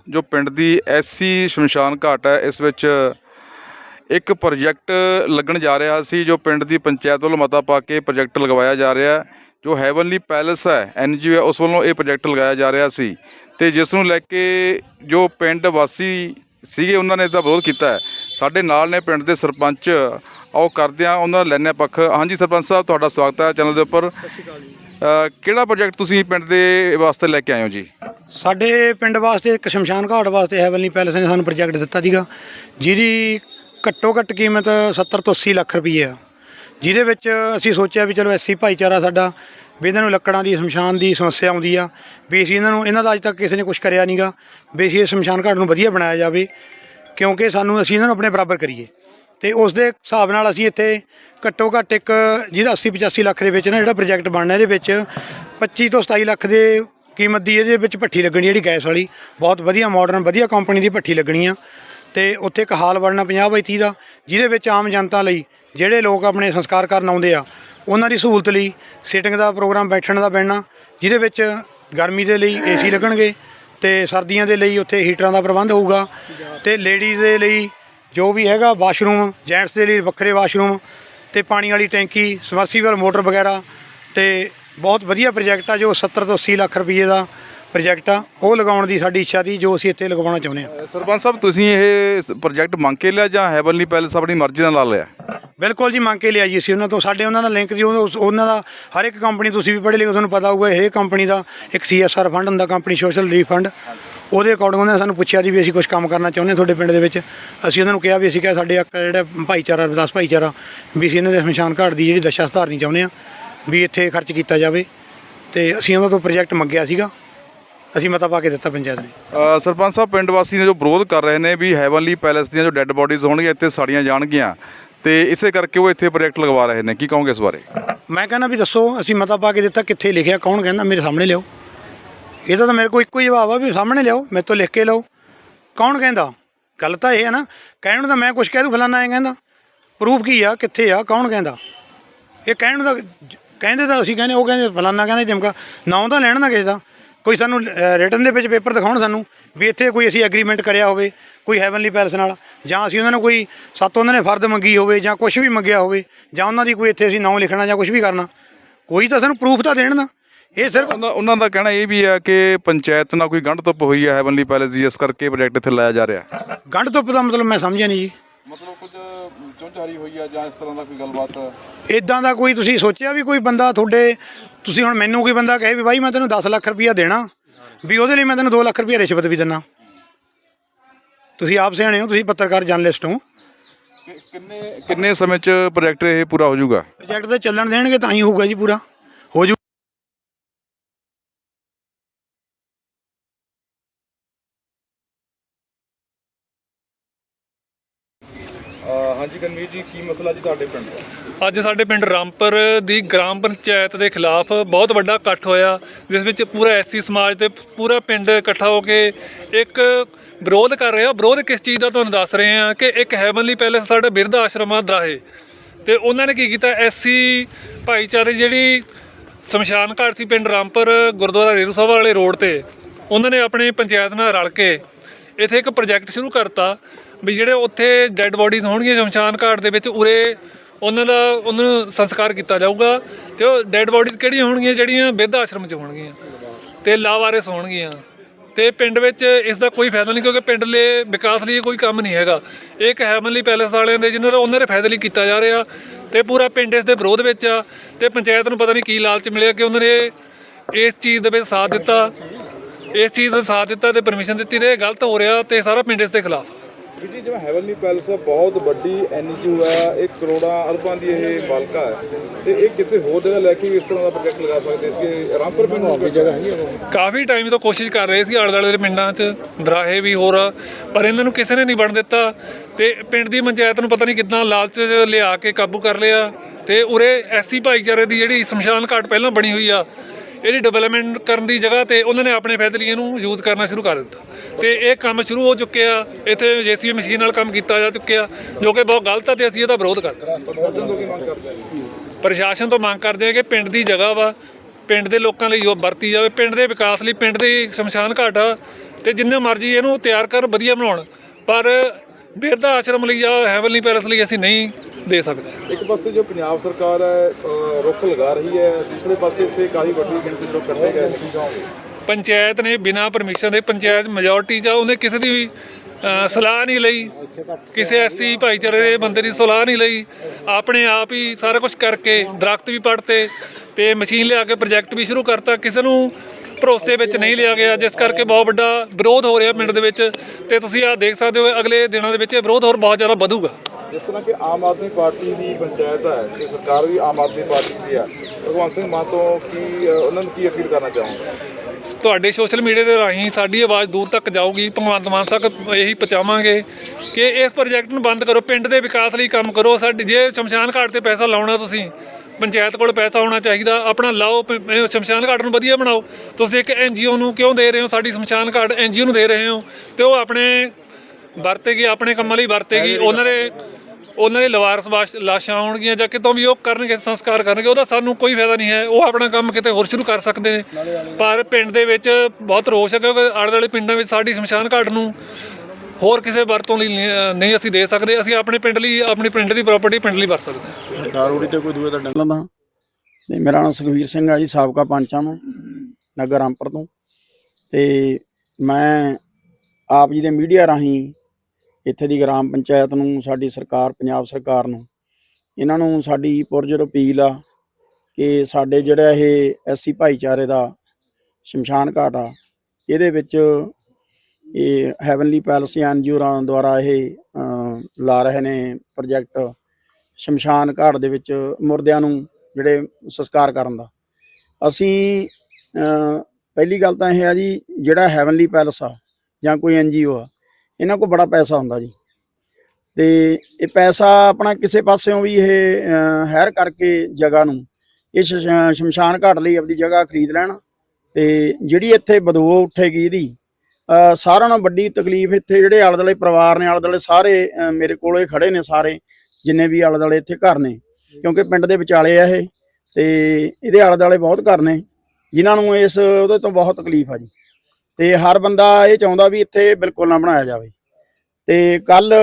ਜੋ ਪਿੰਡ ਦੀ ਐਸੀ ਸ਼ਮਸ਼ਾਨ ਘਾਟ ਹੈ, ਇਸ ਵਿੱਚ ਇੱਕ ਪ੍ਰੋਜੈਕਟ ਲੱਗਣ ਜਾ ਰਿਹਾ ਸੀ, ਜੋ ਪਿੰਡ ਦੀ ਪੰਚਾਇਤ ਵੱਲੋਂ ਮਤਾ ਪਾ ਕੇ ਪ੍ਰੋਜੈਕਟ ਲਗਵਾਇਆ ਜਾ ਰਿਹਾ ਜੋ ਹੈਵਨਲੀ ਪੈਲੇਸ ਹੈ ਐਨਜੀਓ ਹੈ, ਉਸ ਵੱਲੋਂ ਇਹ ਪ੍ਰੋਜੈਕਟ ਲਗਾਇਆ ਜਾ ਰਿਹਾ ਸੀ। ਤੇ ਜਿਸ ਨੂੰ ਲੈ ਕੇ ਜੋ ਪਿੰਡ ਵਾਸੀ ਸੀਗੇ, ਉਹਨਾਂ ਨੇ ਇਹਦਾ ਵਿਰੋਧ ਕੀਤਾ ਸਾਡੇ ਨਾਲ ਨੇ ਪਿੰਡ ਦੇ ਸਰਪੰਚ ਆਓ ਕਰਦੇ ਆ ਉਹਨਾਂ ਦਾ ਲੈਣੇ ਪੱਖ। ਹਾਂਜੀ ਸਰਪੰਚ ਸਾਹਿਬ ਤੁਹਾਡਾ ਸਵਾਗਤ ਹੈ ਚੈਨਲ ਦੇ ਉੱਪਰ। ਅ, ਕਿਹੜਾ ਪ੍ਰੋਜੈਕਟ ਤੁਸੀਂ ਪਿੰਡ ਦੇ ਵਾਸਤੇ ਲੈ ਕੇ ਆਏ ਹੋ ਜੀ? ਸਾਡੇ ਪਿੰਡ ਵਾਸਤੇ ਇੱਕ ਸ਼ਮਸ਼ਾਨ ਘਾਟ ਵਾਸਤੇ ਹੈਵਨਲੀ ਪੈਲੇਸ ਨੇ ਸਾਨੂੰ ਪ੍ਰੋਜੈਕਟ ਦਿੱਤਾ ਸੀਗਾ। ਜਿਹਦੀ ਘੱਟੋ ਘੱਟ ਕੀਮਤ 70 ਤੋਂ 80 ਲੱਖ ਰੁਪਏ ਆ। ਜਿਹਦੇ ਵਿੱਚ ਅਸੀਂ ਸੋਚਿਆ ਵੀ ਚਲੋ ਐਸੀ ਭਾਈਚਾਰਾ ਸਾਡਾ ਵੀ ਇਹਨਾਂ ਨੂੰ ਲੱਕੜਾਂ ਦੀ ਸ਼ਮਸ਼ਾਨ ਦੀ ਸਮੱਸਿਆ ਆਉਂਦੀ ਆ। ਵੀ ਅਸੀਂ ਇਹਨਾਂ ਨੂੰ ਇਹਨਾਂ ਦਾ ਅੱਜ ਤੱਕ ਕਿਸੇ ਨੇ ਕੁਝ ਕਰਿਆ ਨਹੀਂਗਾ ਵੀ ਅਸੀਂ ਇਹ ਸ਼ਮਸ਼ਾਨ ਘਾਟ ਨੂੰ ਵਧੀਆ ਬਣਾਇਆ ਜਾਵੇ ਕਿਉਂਕਿ ਸਾਨੂੰ ਅਸੀਂ ਇਹਨਾਂ ਨੂੰ ਆਪਣੇ ਬਰਾਬਰ ਕਰੀਏ। ਤੇ ਉਸ ਦੇ ਹਿਸਾਬ ਨਾਲ ਅਸੀਂ ਇੱਥੇ ਘੱਟੋ ਘੱਟ ਇੱਕ ਜਿਹਦਾ 80 85 ਲੱਖ ਦੇ ਵਿੱਚ ਨਾ ਜਿਹੜਾ ਪ੍ਰੋਜੈਕਟ ਬਣਨਾ ਇਹਦੇ ਵਿੱਚ 25 ਤੋਂ 27 ਲੱਖ ਦੇ ਕੀਮਤ ਦੀ ਇਹਦੇ ਵਿੱਚ ਭੱਠੀ ਲੱਗਣੀ ਜਿਹੜੀ ਗੈਸ ਵਾਲੀ। ਬਹੁਤ ਵਧੀਆ ਮਾਡਰਨ ਵਧੀਆ ਕੰਪਨੀ ਦੀ ਭੱਠੀ ਲੱਗਣੀ ਆ। ਤੇ ਉੱਥੇ ਇੱਕ ਹਾਲ ਬਣਨਾ 50 ਬਾਈ 30 ਦਾ, ਜਿਹਦੇ ਵਿੱਚ ਆਮ ਜਨਤਾ ਲਈ ਜਿਹੜੇ ਲੋਕ ਆਪਣੇ ਸੰਸਕਾਰ ਕਰਨ ਆਉਂਦੇ ਆ, ਉਹਨਾਂ ਦੀ ਸਹੂਲਤ ਲਈ ਸਿਟਿੰਗ ਦਾ ਪ੍ਰੋਗਰਾਮ ਬੈਠਣ ਦਾ ਬਣਨਾ ਜਿਹਦੇ ਵਿੱਚ ਗਰਮੀ ਦੇ ਲਈ ਏਸੀ ਲੱਗਣਗੇ ਤੇ ਸਰਦੀਆਂ ਦੇ ਲਈ ਉੱਥੇ ਹੀਟਰਾਂ ਦਾ ਪ੍ਰਬੰਧ ਹੋਊਗਾ ਤੇ ਲੇਡੀਜ਼ ਦੇ ਲਈ ਜੋ ਵੀ ਹੈਗਾ ਵਾਸ਼ਰੂਮ, ਜੈਂਟਸ ਦੇ ਲਈ ਵੱਖਰੇ ਵਾਸ਼ਰੂਮ ਤੇ ਪਾਣੀ ਵਾਲੀ ਟੈਂਕੀ ਸਮਰਸੀਬਲ ਮੋਟਰ ਵਗੈਰਾ ਤੇ ਬਹੁਤ ਵਧੀਆ ਪ੍ਰੋਜੈਕਟ ਆ ਜੋ 70 ਤੋਂ 80 ਲੱਖ ਰੁਪਏ ਦਾ ਪ੍ਰੋਜੈਕਟ ਆ। ਉਹ ਲਗਾਉਣ ਦੀ ਸਾਡੀ ਇੱਛਾ ਦੀ ਜੋ ਅਸੀਂ ਇੱਥੇ ਲਗਵਾਉਣਾ ਚਾਹੁੰਦੇ ਹਾਂ। ਸਰਪੰਚ ਸਾਹਿਬ, ਤੁਸੀਂ ਇਹ ਪ੍ਰੋਜੈਕਟ ਮੰਗ ਕੇ ਲਿਆ ਜਾਂ ਹੈਵਨਲੀ ਪੈਲੇਸ ਆਪਣੀ ਮਰਜ਼ੀ ਨਾਲ ਲਾ ਲਿਆ? ਬਿਲਕੁਲ ਜੀ ਮੰਗ ਕੇ ਲਿਆ ਜੀ ਅਸੀਂ। ਉਹਨਾਂ ਤੋਂ ਸਾਡੇ ਉਹਨਾਂ ਦਾ ਲਿੰਕ ਜੀ ਉਹ- ਉਹਨਾਂ ਦਾ ਹਰ ਇੱਕ ਕੰਪਨੀ ਤੁਸੀਂ ਵੀ ਪੜ੍ਹੇ ਲਿਖੇ ਤੁਹਾਨੂੰ ਪਤਾ ਹੋਊਗਾ ਹਰੇਕ ਕੰਪਨੀ ਦਾ ਇੱਕ ਸੀਐਸਆਰ ਫੰਡ ਹੁੰਦਾ ਕੰਪਨੀ ਸੋਸ਼ਲ ਰੀਫੰਡ ਉਹਦੇ ਅਕੋਰਡਿੰਗ ਉਹਨਾਂ ਨੇ ਸਾਨੂੰ ਪੁੱਛਿਆ ਜੀ ਵੀ ਅਸੀਂ ਕੁਝ ਕੰਮ ਕਰਨਾ ਚਾਹੁੰਦੇ ਹਾਂ ਤੁਹਾਡੇ ਪਿੰਡ ਦੇ ਵਿੱਚ। ਅਸੀਂ ਉਹਨਾਂ ਨੂੰ ਕਿਹਾ ਵੀ ਅਸੀਂ ਕਿਹਾ ਸਾਡੇ ਇੱਕ ਜਿਹੜਾ ਭਾਈਚਾਰਾ ਰਵਿਦਾਸ ਭਾਈਚਾਰਾ ਵੀ ਅਸੀਂ ਇਹਨਾਂ ਦੇ ਸ਼ਮਸ਼ਾਨ ਘਾਟ ਦੀ ਜਿਹੜੀ ਦਸ਼ਾ ਸੁਧਾਰਨੀ ਚਾਹੁੰਦੇ ਹਾਂ ਵੀ ਇੱਥੇ ਖਰਚ ਕੀਤਾ ਜਾਵੇ। ਤੇ ਅਸੀਂ ਉਹਨਾਂ ਤੋਂ ਪ੍ਰੋਜੈਕਟ ਮੰਗਿਆ ਸੀਗਾ। ਅਸੀਂ ਮਤਾ ਪਾ ਕੇ ਦਿੱਤਾ ਪੰਚਾਇਤ ਨੇ। ਅ, ਸਰਪੰਚ ਸਾਹਿਬ ਪਿੰਡ ਵਾਸੀ ਨੇ ਜੋ ਵਿਰੋਧ ਕਰ ਰਹੇ ਨੇ ਵੀ ਹੈਵਨਲੀ ਪੈਲੇਸ ਦੀਆਂ ਜੋ ਡੈੱਡ ਬੋਡੀਜ਼ ਹੋਣਗੀਆਂ ਇੱਥੇ ਸਾੜੀਆਂ ਜਾਣਗੀਆਂ। ਤੇ ਇਸੇ ਕਰਕੇ ਉਹ ਇੱਥੇ ਪ੍ਰੋਜੈਕਟ ਲਗਵਾ ਰਹੇ ਨੇ। ਕੀ ਕਹੋਗੇ ਇਸ ਬਾਰੇ? ਮੈਂ ਕਹਿੰਦਾ ਵੀ ਦੱਸੋ, ਅਸੀਂ ਮਤਾ ਪਾ ਕੇ ਦਿੱਤਾ, ਕਿੱਥੇ ਲਿਖਿਆ, ਕੌਣ ਕਹਿੰਦਾ, ਮੇਰੇ ਸਾਹਮਣੇ ਲਿਆਓ। ਇਹਦਾ ਤਾਂ ਮੇਰੇ ਕੋਲ ਇੱਕੋ ਹੀ ਜਵਾਬ ਆ ਵੀ ਸਾਹਮਣੇ ਲਿਆਓ, ਮੇਰੇ ਤੋਂ ਲਿਖ ਕੇ ਲਓ। ਕੌਣ ਕਹਿੰਦਾ? ਗੱਲ ਤਾਂ ਇਹ ਹੈ ਨਾ, ਕਹਿਣ ਨੂੰ ਤਾਂ ਮੈਂ ਕੁਝ ਕਹਿ ਦੂੰ, ਫਲਾਨਾ ਐ ਕਹਿੰਦਾ। ਪ੍ਰੂਫ ਕੀ ਆ, ਕਿੱਥੇ ਆ, ਕੌਣ ਕਹਿੰਦਾ? ਇਹ ਕਹਿਣ ਨੂੰ ਤਾਂ ਕਹਿੰਦੇ ਤਾਂ ਅਸੀਂ ਕਹਿੰਦੇ, ਉਹ ਕਹਿੰਦੇ, ਫਲਾਨਾ ਕਹਿੰਦੇ ਜਿਮਕਾ ਨਾਂ ਤਾਂ ਲੈਣ ਨਾ ਕਿਸੇ ਦਾ। ਕੋਈ ਸਾਨੂੰ ਰਿਟਨ ਦੇ ਵਿੱਚ ਪੇਪਰ ਦਿਖਾਉਣ ਸਾਨੂੰ ਵੀ ਇੱਥੇ ਕੋਈ ਅਸੀਂ ਐਗਰੀਮੈਂਟ ਕਰਿਆ ਹੋਵੇ ਕੋਈ ਹੈਵਨਲੀ ਪੈਲਸ ਨਾਲ ਜਾਂ ਅਸੀਂ ਉਹਨਾਂ ਨੂੰ ਕੋਈ ਸਾਤੋਂ ਉਹਨਾਂ ਨੇ ਫਰਦ ਮੰਗੀ ਹੋਵੇ ਜਾਂ ਕੁਝ ਵੀ ਮੰਗਿਆ ਹੋਵੇ ਜਾਂ ਉਹਨਾਂ ਦੀ ਕੋਈ ਇੱਥੇ ਅਸੀਂ ਨਾਂ ਲਿਖਣਾ ਜਾਂ ਕੁਝ ਵੀ ਕਰਨਾ ਕੋਈ ਤਾਂ ਸਾਨੂੰ ਪ੍ਰੂਫ ਤਾਂ ਦੇਣ ਨਾ। ਇਹ ਸਿਰਫ ਉਹਨਾਂ ਦਾ ਕਹਿਣਾ ਇਹ ਵੀ ਹੈ ਕਿ ਪੰਚਾਇਤ ਨਾਲ ਕੋਈ ਗੰਢ ਧੁੱਪ ਹੋਈ ਹੈ ਹੈਵਨਲੀ ਪੈਲੇਸ ਦੀ ਇਸ ਕਰਕੇ ਪ੍ਰੋਜੈਕਟ ਇੱਥੇ ਲਾਇਆ ਜਾ ਰਿਹਾ। ਗੰਢ ਧੁੱਪ ਦਾ ਮਤਲਬ ਮੈਂ ਸਮਝਿਆ ਨਹੀਂ ਜੀ। ਮਤਲਬ ਕੁਝ ਚੁੰਝਾਰੀ ਹੋਈ ਹੈ ਜਾਂ ਇਸ ਤਰ੍ਹਾਂ ਦਾ ਕੋਈ ਗੱਲਬਾਤ? ਇਦਾਂ ਦਾ ਕੋਈ ਤੁਸੀਂ ਸੋਚਿਆ ਵੀ ਕੋਈ ਬੰਦਾ ਤੁਹਾਡੇ ਤੁਸੀਂ ਹੁਣ ਮੈਨੂੰ ਕੋਈ ਬੰਦਾ ਕਹੇ ਵੀ ਬਾਈ ਮੈਂ ਤੈਨੂੰ 10 ਲੱਖ ਰੁਪਈਆ ਦੇਣਾ ਵੀ ਉਹਦੇ ਲਈ ਮੈਂ ਤੈਨੂੰ 2 ਲੱਖ ਰੁਪਈਆ ਰਿਸ਼ਵਤ ਵੀ ਦਿੰਨਾ। ਤੁਸੀਂ ਆਪ ਸਿਆਣੇ ਹੋ ਤੁਸੀਂ ਪੱਤਰਕਾਰ ਜਰਨਲਿਸਟ ਹੋ। ਕਿੰਨੇ ਕਿੰਨੇ ਸਮੇਂ 'ਚ ਪ੍ਰੋਜੈਕਟ ਇਹ ਪੂਰਾ ਹੋ ਜਾਊਗਾ? ਪ੍ਰੋਜੈਕਟ ਤੇ ਚੱਲਣ ਦੇਣਗੇ ਤਾਂ ਹੀ ਹੋਊਗਾ ਜੀ ਪੂਰਾ। ਹਾਂਜੀ ਜੀ, ਕੀ ਮਸਲਾ ਜੀ ਤੁਹਾਡੇ ਪਿੰਡ ਦਾ? ਅੱਜ ਸਾਡੇ ਪਿੰਡ ਰਾਮਪੁਰ ਦੀ ਗ੍ਰਾਮ ਪੰਚਾਇਤ ਦੇ ਖਿਲਾਫ ਬਹੁਤ ਵੱਡਾ ਇਕੱਠ ਹੋਇਆ, ਜਿਸ ਵਿੱਚ ਪੂਰਾ ਐਸਸੀ ਸਮਾਜ ਤੇ ਪੂਰਾ ਪਿੰਡ ਇਕੱਠਾ ਹੋ ਕੇ ਇੱਕ ਵਿਰੋਧ ਕਰ ਰਿਹਾ। ਵਿਰੋਧ ਕਿਸ ਚੀਜ਼ ਦਾ ਤੁਹਾਨੂੰ ਦੱਸ ਰਹੇ ਹਾਂ ਕਿ ਇੱਕ ਹੈਵਨਲੀ ਪੈਲੇਸ ਸਾਡਾ ਬਿਰਧ ਆਸ਼ਰਮ ਆ ਦਰਾਹੇ ਤੇ ਉਹਨਾਂ ਨੇ ਕੀ ਕੀਤਾ? ਐਸਸੀ ਭਾਈਚਾਰੇ ਜਿਹੜੀ ਸ਼ਮਸ਼ਾਨ ਘਾਟ ਸੀ ਪਿੰਡ ਰਾਮਪੁਰ, ਗੁਰਦੁਆਰਾ ਰੇਰੂ ਸਾਹਿਬ ਵਾਲੇ ਰੋਡ ਤੇ, ਉਹਨਾਂ ਨੇ ਆਪਣੀ ਪੰਚਾਇਤ ਨਾਲ ਰਲ ਕੇ ਇੱਥੇ ਇੱਕ ਪ੍ਰੋਜੈਕਟ ਸ਼ੁਰੂ ਕਰਤਾ। ਵੀ ਜਿਹੜੇ ਉੱਥੇ ਡੈੱਡ ਬੋਡੀਜ਼ ਹੋਣਗੀਆਂ ਸ਼ਮਸ਼ਾਨ ਘਾਟ ਦੇ ਵਿੱਚ, ਉਰੇ ਉਹਨਾਂ ਦਾ, ਉਹਨਾਂ ਨੂੰ ਸੰਸਕਾਰ ਕੀਤਾ ਜਾਊਗਾ ਤੇ ਉਹ ਡੈੱਡ ਬੋਡੀਜ਼ ਕਿਹੜੀਆਂ ਹੋਣਗੀਆਂ, ਜਿਹੜੀਆਂ ਬਿਰਧ ਆਸ਼ਰਮ 'ਚ ਹੋਣਗੀਆਂ ਤੇ ਲਾਵਾਰਿਸ ਹੋਣਗੀਆਂ। ਤੇ ਪਿੰਡ ਵਿੱਚ ਇਸ ਦਾ ਕੋਈ ਫਾਇਦਾ ਨਹੀਂ, ਕਿਉਂਕਿ ਪਿੰਡ ਲਈ ਵਿਕਾਸ ਲਈ ਕੋਈ ਕੰਮ ਨਹੀਂ ਹੈਗਾ। ਇਹ ਇੱਕ ਹੈਮਨਲੀ ਪੈਲੇਸ ਵਾਲਿਆਂ ਦੇ ਜਿਨ੍ਹਾਂ ਦਾ ਉਹਨਾਂ ਦੇ ਫਾਇਦੇ ਲਈ ਕੀਤਾ ਜਾ ਰਿਹਾ ਤੇ ਪੂਰਾ ਪਿੰਡ ਇਸ ਦੇ ਵਿਰੋਧ ਵਿੱਚ ਆ ਤੇ ਪੰਚਾਇਤ ਨੂੰ ਪਤਾ ਨਹੀਂ ਕੀ ਲਾਲਚ ਮਿਲਿਆ ਕਿ ਉਹਨਾਂ ਨੇ ਇਸ ਚੀਜ਼ ਦੇ ਵਿੱਚ ਸਾਥ ਦਿੱਤਾ, ਇਸ ਚੀਜ਼ ਦਾ ਸਾਥ ਦਿੱਤਾ ਤੇ ਪਰਮਿਸ਼ਨ ਦਿੱਤੀ ਤੇ ਇਹ ਗਲਤ ਹੋ ਰਿਹਾ ਤੇ ਸਾਰਾ ਪਿੰਡ ਇਸ ਦੇ ਖਿਲਾਫ ਜੀ ਜਿਵੇਂ ਹੈਵਨਲੀ ਪੈਲੇਸ ਬਹੁਤ ਵੱਡੀ ਐਨਜੀਓ ਹੈ ਇਹ ਕਰੋੜਾਂ ਅਰਬਾਂ ਦੀ ਇਹ ਮਾਲਕਾ ਹੈ। ਤੇ ਇਹ ਕਿਸੇ ਹੋਰ ਜਗ੍ਹਾ ਲੈ ਕੇ ਇਸ ਤਰ੍ਹਾਂ ਦਾ ਪ੍ਰੋਜੈਕਟ ਲਗਾ ਸਕਦੇ ਸੀ ਰਾਮਪੁਰ ਪਿੰਡ ਨੂੰ ਜਗ੍ਹਾ ਹੈਗੀ ਕਾਫੀ ਟਾਈਮ ਤੋਂ ਕੋਸ਼ਿਸ਼ ਕਰ ਰਹੇ ਸੀ ਆਲੇ ਦੁਆਲੇ ਦੇ ਪਿੰਡਾਂ 'ਚ ਦਰਾਹੇ ਵੀ ਹੋਰ ਪਰ ਇਹਨਾਂ ਨੂੰ ਕਿਸੇ ਨੇ ਨਹੀਂ ਬਣ ਦਿੱਤਾ। ਤੇ ਪਿੰਡ ਦੀ ਪੰਚਾਇਤ ਨੂੰ ਪਤਾ ਨਹੀਂ ਕਿੱਦਾਂ ਲਾਲਚ ਲਿਆ ਕੇ ਕਾਬੂ ਕਰ ਲਿਆ। ਤੇ ਉਰੇ ਐਸੀ ਭਾਈਚਾਰੇ ਦੀ ਜਿਹੜੀ ਸ਼ਮਸ਼ਾਨ ਘਾਟ ਪਹਿਲਾਂ ਬਣੀ ਹੋਈ ਆ ਇਹਦੀ ਡਿਵੈਲਪਮੈਂਟ ਕਰਨ ਦੀ ਜਗ੍ਹਾ ਤੇ ਉਹਨਾਂ ਨੇ ਆਪਣੇ ਫਾਇਦੇ ਲਈ ਇਹਨੂੰ ਯੂਜ਼ ਕਰਨਾ ਸ਼ੁਰੂ ਕਰ ਦਿੱਤਾ। ਤੇ ਇਹ ਕੰਮ ਸ਼ੁਰੂ ਹੋ ਚੁੱਕਿਆ ਇੱਥੇ ਜੇਸੀਬੀ ਮਸ਼ੀਨ ਨਾਲ ਕੰਮ ਕੀਤਾ ਜਾ ਚੁੱਕਿਆ ਜੋ ਕਿ ਬਹੁਤ ਗਲਤ ਆ ਤੇ ਅਸੀਂ ਇਹਦਾ ਵਿਰੋਧ ਕਰਦੇ ਹਾਂ। ਪ੍ਰਸ਼ਾਸਨ ਤੋਂ ਮੰਗ ਕਰਦੇ ਨੇ ਪ੍ਰਸ਼ਾਸਨ ਤੋਂ ਮੰਗ ਕਰਦੇ ਆ ਕਿ ਪਿੰਡ ਦੀ ਜਗ੍ਹਾ ਵਾ ਪਿੰਡ ਦੇ ਲੋਕਾਂ ਲਈ ਜੋ ਵਰਤੀ ਜਾਵੇ ਪਿੰਡ ਦੇ ਵਿਕਾਸ ਲਈ ਪਿੰਡ ਦੀ ਸ਼ਮਸ਼ਾਨ ਘਾਟ ਤੇ ਜਿੰਨੇ ਮਰਜ਼ੀ ਇਹਨੂੰ ਤਿਆਰ ਕਰ ਵਧੀਆ ਬਣਾਉਣ। ਪਰ ਬਿਰਧਾ ਆਸ਼ਰਮ ਲਈ ਜਾਂ ਹੈਵਨਲੀ ਪੈਲਸ ਲਈ ਅਸੀਂ ਨਹੀਂ ਦੇ ਸਕਦੇ ਇੱਕ ਪਾਸੇ ਜੋ ਪੰਜਾਬ ਸਰਕਾਰ ਹੈ ਅ, ਰੁੱਖ ਲਗਾ ਰਹੀ ਹੈ ਦੂਸਰੇ ਪਾਸੇ ਇੱਥੇ ਕਾਫੀ ਵੱਡੀ ਗਿਣਤੀ ਦੇ ਲੋਕ ਕੱਟੇ ਗਏ ਕਹੋਗੇ ਪੰਚਾਇਤ ਨੇ ਬਿਨਾਂ ਪਰਮਿਸ਼ਨ ਦੇ ਪੰਚਾਇਤ ਮੈਜੋਰਟੀ ਚ ਆ, ਉਹਨੇ ਕਿਸੇ ਦੀ ਵੀ ਅ, ਸਲਾਹ ਨਹੀਂ ਲਈ। ਕਿਸੇ ਐਸੀ ਭਾਈਚਾਰੇ ਦੇ ਬੰਦੇ ਦੀ ਸਲਾਹ ਨਹੀਂ ਲਈ। ਆਪਣੇ ਆਪ ਹੀ ਸਾਰਾ ਕੁਝ ਕਰਕੇ ਦਰਖਤ ਵੀ ਪੜਤੇ ਤੇ ਮਸ਼ੀਨ ਲਿਆ ਕੇ ਪ੍ਰੋਜੈਕਟ ਵੀ ਸ਼ੁਰੂ ਕਰਤਾ। ਕਿਸੇ ਨੂੰ ਭਰੋਸੇ ਵਿੱਚ ਨਹੀਂ ਲਿਆ ਗਿਆ ਜਿਸ ਕਰਕੇ ਬਹੁਤ ਵੱਡਾ ਵਿਰੋਧ ਹੋ ਰਿਹਾ ਪਿੰਡ ਦੇ ਵਿੱਚ। ਤੇ ਤੁਸੀਂ ਆਹ ਦੇਖ ਸਕਦੇ ਹੋ ਅਗਲੇ ਦਿਨਾਂ ਦੇ ਵਿੱਚ ਇਹ ਵਿਰੋਧ ਹੋਰ ਬਹੁਤ ਜ਼ਿਆਦਾ ਵਧੂਗਾ। ਜਿਸ ਤਰ੍ਹਾਂ ਕਿ ਆਮ ਆਦਮੀ ਪਾਰਟੀ ਦੀ ਪੰਚਾਇਤ ਹੈ ਤੇ ਸਰਕਾਰ ਵੀ ਆਮ ਆਦਮੀ ਪਾਰਟੀ ਦੀ ਹੈ ਭਗਵੰਤ ਸਿੰਘ ਮਾਨ ਤੋਂ ਕੀ ਅ, ਉਹਨਾਂ ਨੂੰ ਕੀ ਅਪੀਲ ਕਰਨਾ ਚਾਹੋਗੇ? ਤੁਹਾਡੇ ਸੋਸ਼ਲ ਮੀਡੀਆ ਦੇ ਰਾਹੀਂ ਸਾਡੀ ਆਵਾਜ਼ ਦੂਰ ਤੱਕ ਜਾਊਗੀ ਭਗਵੰਤ ਮਾਨ ਤੱਕ ਇਹੀ ਪਹੁੰਚਾਵਾਂਗੇ ਕਿ ਇਸ ਪ੍ਰੋਜੈਕਟ ਨੂੰ ਬੰਦ ਕਰੋ ਪਿੰਡ ਦੇ ਵਿਕਾਸ ਲਈ ਕੰਮ ਕਰੋ ਸਾਡੀ ਜੇ ਸ਼ਮਸ਼ਾਨ ਘਾਟ ਤੇ ਪੈਸਾ ਲਾਉਣਾ ਤੁਸੀਂ ਪੰਚਾਇਤ ਕੋਲ ਪੈਸਾ ਹੋਣਾ ਚਾਹੀਦਾ ਆਪਣਾ ਲਾਓ ਸ਼ਮਸ਼ਾਨ ਘਾਟ ਨੂੰ ਵਧੀਆ ਬਣਾਓ ਤੁਸੀਂ ਇੱਕ ਐਨਜੀਓ ਨੂੰ ਕਿਉਂ ਦੇ ਰਹੇ ਹੋ? ਸਾਡੀ ਸ਼ਮਸ਼ਾਨ ਘਾਟ ਐਨਜੀਓ ਨੂੰ ਦੇ ਰਹੇ ਹੋ ਤੇ ਉਹ ਆਪਣੇ ਵਰਤੇਗੀ ਆਪਣੇ ਕੰਮਾਂ ਲਈ ਵਰਤੇਗੀ ਉਹਨਾਂ ਦੇ ਉਹਨਾਂ ਦੇ ਲਵਾਰਸ ਬਾਸ਼- ਲਾਸ਼ਾਂ ਆਉਣਗੀਆਂ ਜਾਂ ਕਿਤੋਂ ਵੀ ਉਹ ਕਰਨਗੇ ਸੰਸਕਾਰ ਕਰਨਗੇ ਉਹਦਾ ਸਾਨੂੰ ਕੋਈ ਫਾਇਦਾ ਨਹੀਂ ਹੈ। ਉਹ ਆਪਣਾ ਕੰਮ ਕਿਤੇ ਹੋਰ ਸ਼ੁਰੂ ਕਰ ਸਕਦੇ ਨੇ। ਪਰ ਪਿੰਡ ਦੇ ਵਿੱਚ ਬਹੁਤ ਰੋਸ਼ ਹੈ ਕਿਉਂਕਿ ਆਲੇ ਦੁਆਲੇ ਪਿੰਡਾਂ ਵਿੱਚ ਸਾਡੀ ਸ਼ਮਸ਼ਾਨ ਘਾਟ ਨੂੰ ਹੋਰ ਕਿਸੇ ਵਰਤੋਂ ਲਈ ਨਹੀਂ- ਨਹੀਂ ਅਸੀਂ ਦੇ ਸਕਦੇ। ਅਸੀਂ ਆਪਣੇ ਪਿੰਡ ਲਈ ਆਪਣੀ ਪਿੰਡ ਦੀ ਪ੍ਰਾਪਰਟੀ ਪਿੰਡ ਲਈ ਵਰਤ ਸਕਦੇ ਹਾਂ। ਦਾ ਤੇ ਮੇਰਾ ਨਾਮ ਸੁਖਵੀਰ ਸਿੰਘ ਆ ਜੀ ਸਾਬਕਾ ਪੰਚ ਮੈਂ ਨਗਰ ਰਾਮਪੁਰ ਤੋਂ। ਤੇ ਮੈਂ ਆਪ ਜੀ ਦੇ ਮੀਡੀਆ ਰਾਹੀਂ ਇੱਥੇ ਦੀ ਗ੍ਰਾਮ ਪੰਚਾਇਤ ਨੂੰ, ਸਾਡੀ ਸਰਕਾਰ, ਪੰਜਾਬ ਸਰਕਾਰ ਨੂੰ, ਇਹਨਾਂ ਨੂੰ ਸਾਡੀ ਪੁਰਜਰ ਅਪੀਲ ਆ ਕਿ ਸਾਡੇ ਜਿਹੜਾ ਇਹ ਐਸੀ ਭਾਈਚਾਰੇ ਦਾ ਸ਼ਮਸ਼ਾਨ ਘਾਟ ਆ, ਇਹਦੇ ਵਿੱਚ ਇਹ ਹੈਵਨਲੀ ਪੈਲਸ ਐਨਜੀਓ ਦੁਆਰਾ ਇਹ ਲਾ ਰਹੇ ਨੇ ਪ੍ਰੋਜੈਕਟ ਸ਼ਮਸ਼ਾਨ ਘਾਟ ਦੇ ਵਿੱਚ ਮੁਰਦਿਆਂ ਨੂੰ ਜਿਹੜੇ ਸੰਸਕਾਰ ਕਰਨ ਦਾ। ਅਸੀਂ ਪਹਿਲੀ ਗੱਲ ਤਾਂ ਇਹ ਆ ਜੀ, ਜਿਹੜਾ ਹੈਵਨਲੀ ਪੈਲਸ ਆ ਜਾਂ ਕੋਈ ਐਨਜੀਓ ਆ ਇਹਨਾਂ ਕੋਲ ਬੜਾ ਪੈਸਾ ਹੁੰਦਾ ਜੀ। ਤੇ ਇਹ ਪੈਸਾ ਆਪਣਾ ਕਿਸੇ ਪਾਸਿਓਂ ਵੀ ਇਹ ਹੈਰ ਕਰਕੇ ਜਗ੍ਹਾ ਨੂੰ ਇਹ ਸ਼ਮਸ਼ਾਨ ਘਾਟ ਲਈ ਆਪਣੀ ਜਗ੍ਹਾ ਖਰੀਦ ਲੈਣ। ਤੇ ਜਿਹੜੀ ਇੱਥੇ ਬਦਬੂ ਉੱਠੇਗੀ ਇਹਦੀ ਸਾਰਿਆਂ ਨਾਲੋਂ ਵੱਡੀ ਤਕਲੀਫ ਇੱਥੇ ਜਿਹੜੇ ਆਲੇ ਦੁਆਲੇ ਪਰਿਵਾਰ ਨੇ ਆਲੇ ਦੁਆਲੇ ਸਾਰੇ ਅ, ਮੇਰੇ ਕੋਲੇ ਖੜੇ ਨੇ ਸਾਰੇ ਜਿੰਨੇ ਵੀ ਆਲੇ ਦੁਆਲੇ ਇੱਥੇ ਘਰ ਨੇ। ਕਿਉਂਕਿ ਪਿੰਡ ਦੇ ਵਿਚਾਲੇ ਆ ਇਹ ਤੇ ਇਹਦੇ ਆਲੇ ਦੁਆਲੇ ਬਹੁਤ ਘਰ ਨੇ ਜਿਨ੍ਹਾਂ ਨੂੰ ਇਸ ਉਹਦੇ ਤੋਂ ਬਹੁਤ ਤਕਲੀਫ ਆ ਜੀ। ਤੇ ਹਰ ਬੰਦਾ ਇਹ ਚਾਹੁੰਦਾ ਵੀ ਇੱਥੇ ਬਿਲਕੁਲ ਨਾ ਬਣਾਇਆ ਜਾਵੇ। ਤੇ ਕੱਲ